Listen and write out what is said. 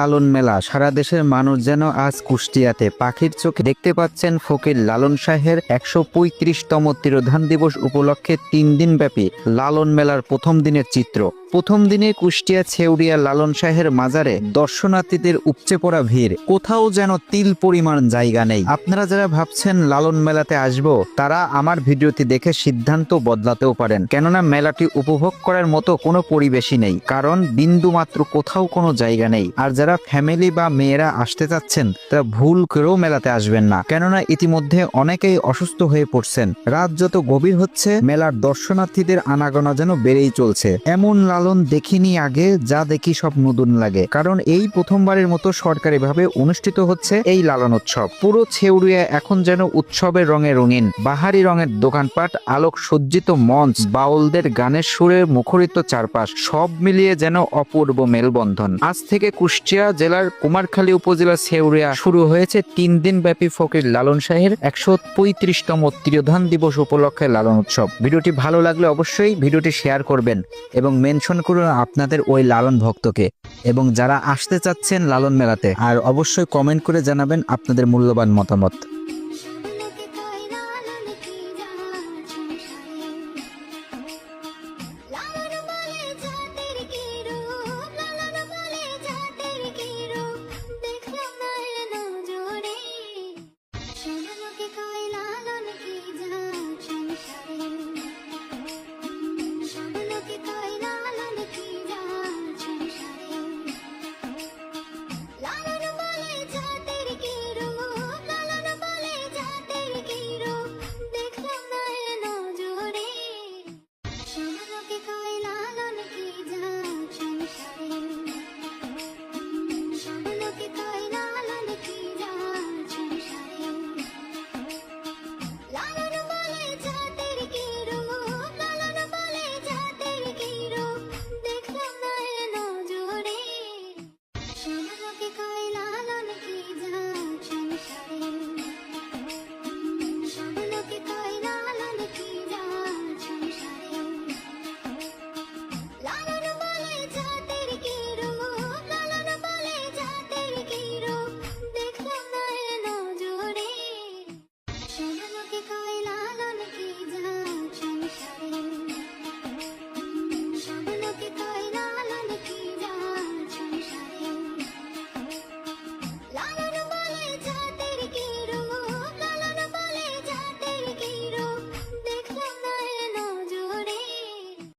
লালন মেলা। সারা দেশের মানুষ যেন আজ কুষ্টিয়াতে পাখির চোখে দেখতে পাচ্ছেন ফকির লালন শাহের একশো পঁয়ত্রিশতম তিরোধান দিবস উপলক্ষে তিন দিন ব্যাপী লালন মেলার প্রথম দিনের চিত্র। প্রথম দিনে কুষ্টিয়া ছেউড়িয়া লালন শাহের মাজারে দর্শনার্থীদের উপচে পড়া ভিড়। কোথাও যেন তিল পরিমাণ জায়গা নেই। আপনারা যারা ভাবছেন লালন মেলাতে আসব, তারা আমার ভিডিওটি দেখে সিদ্ধান্ত বদলাতেও পারেন। কেননা মেলাটি উপভোগ করার মতো কোনো পরিবেশই নেই, কারণ বিন্দু মাত্র কোথাও কোনো জায়গা নেই। আর যারা ফ্যামিলি বা মেয়েরা আসতে চাচ্ছেন, তারা ভুল করেও মেলাতে আসবেন না। কেননা ইতিমধ্যে অনেকেই অসুস্থ হয়ে পড়ছেন। রাত যত গভীর হচ্ছে, মেলার দর্শনার্থীদের আনাগোনা যেন বেড়েই চলছে। এমন লালন দেখিনি আগে, যা দেখি সব নতুন লাগে। কারণ এই প্রথমবারের মতো সরকারিভাবে অনুষ্ঠিত হচ্ছে এই লালন উৎসব পুরো ছেউড়িয়া এখন যেন উৎসবের রঙে রঙিন। বাহারি রঙের দোকানপাট, আলোক সজ্জিত মঞ্চ, বাউলদের গানের সুরে মুখরিত চারপাশ, সব মিলিয়ে যেন অপূর্ব মেলবন্ধন। আজ থেকে কুষ্টিয়া জেলার কুমারখালী উপজেলা ছেউড়িয়া শুরু হয়েছে তিন দিন ব্যাপী ফকির লালন শাহের একশো পঁয়ত্রিশতম তিরোধান দিবস উপলক্ষে লালন উৎসব ভিডিওটি ভালো লাগলে অবশ্যই ভিডিওটি শেয়ার করবেন এবং মেনশন করুন আপনাদের ওই লালন ভক্তকে। এবং যারা আসতে চাচ্ছেন লালন মেলাতে, আর অবশ্যই কমেন্ট করে জানাবেন আপনাদের মূল্যবান মতামত।